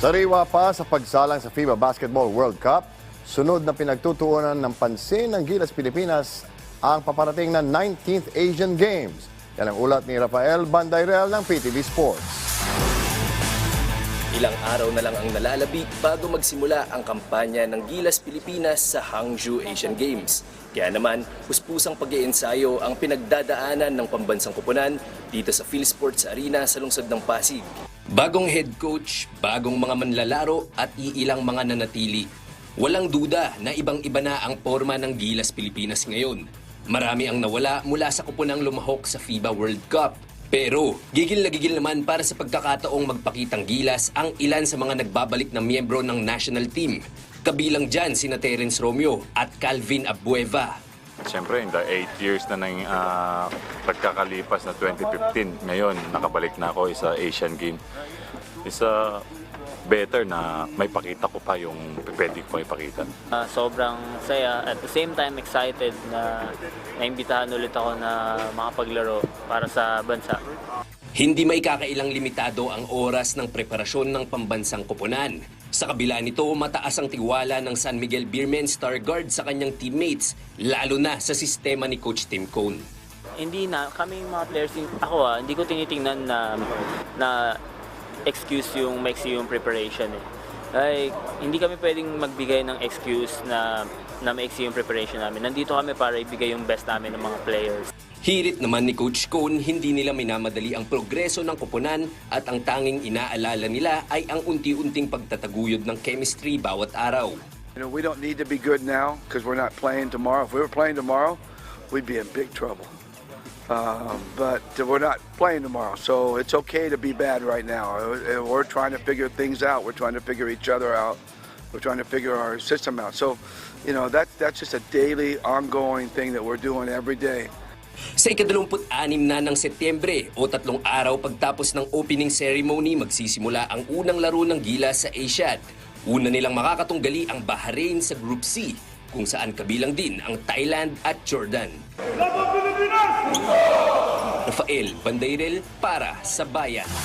Sariwa pa sa pagsalang sa FIBA Basketball World Cup, sunod na pinagtutuunan ng pansin ng Gilas Pilipinas ang paparating na 19th Asian Games. Yan ang ulat ni Rafael Bandayrel ng PTV Sports. Ilang araw na lang ang nalalabi bago magsimula ang kampanya ng Gilas Pilipinas sa Hangzhou Asian Games. Kaya naman, puspusang pag-iensayo ang pinagdadaanan ng pambansang kupunan dito sa Philsports Arena sa lungsod ng Pasig. Bagong head coach, bagong mga manlalaro at iilang mga nanatili. Walang duda na ibang-iba na ang forma ng Gilas Pilipinas ngayon. Marami ang nawala mula sa kupunang lumahok sa FIBA World Cup. Pero gigil na gigil naman para sa pagkakataong magpakitang gilas ang ilan sa mga nagbabalik na miyembro ng national team. Kabilang dyan sina Terence Romeo at Calvin Abueva. Siyempre, in the 8 years na nang ah, pagkakalipas na 2015, ngayon nakabalik na ako sa Asian Game. Isa better na may pakita ko pa yung pwede ko ipakita. Ah, sobrang saya at the same time excited na naimbitahan ulit ako na makapaglaro para sa bansa. Hindi may kakailang limitado ang oras ng preparasyon ng pambansang koponan. Sa kabila nito, mataas ang tiwala ng San Miguel Beermen Star Guard sa kanyang teammates, lalo na sa sistema ni Coach Tim Cone. Hindi na kami mga players ako ah, hindi ko tinitingnan na na excuse yung maiksi yung preparation eh. Like, hindi kami pwedeng magbigay ng excuse na na maiksi yung preparation namin. Nandito kami para ibigay yung best namin ng mga players. Hirit naman ni Coach Cone, hindi nila minamadali ang progreso ng koponan at ang tanging inaalala nila ay ang unti-unting pagtataguyod ng chemistry bawat araw. You know, we don't need to be good now because we're not playing tomorrow. If we were playing tomorrow, we'd be in big trouble. Um, but we're not playing tomorrow, so it's okay to be bad right now. Uh, We're trying to figure things out. We're trying to figure each other out. We're trying to figure our system out. So, you know, that's that's just a daily, ongoing thing that we're doing every day. Sa ikadalawamput-anim na ng Setyembre o tatlong araw pagtapos ng opening ceremony, magsisimula ang unang laro ng gila sa Asiad. Una nilang makakatunggali ang Bahrain sa Group C, kung saan kabilang din ang Thailand at Jordan. Rafael Bandairel para sa Bayan.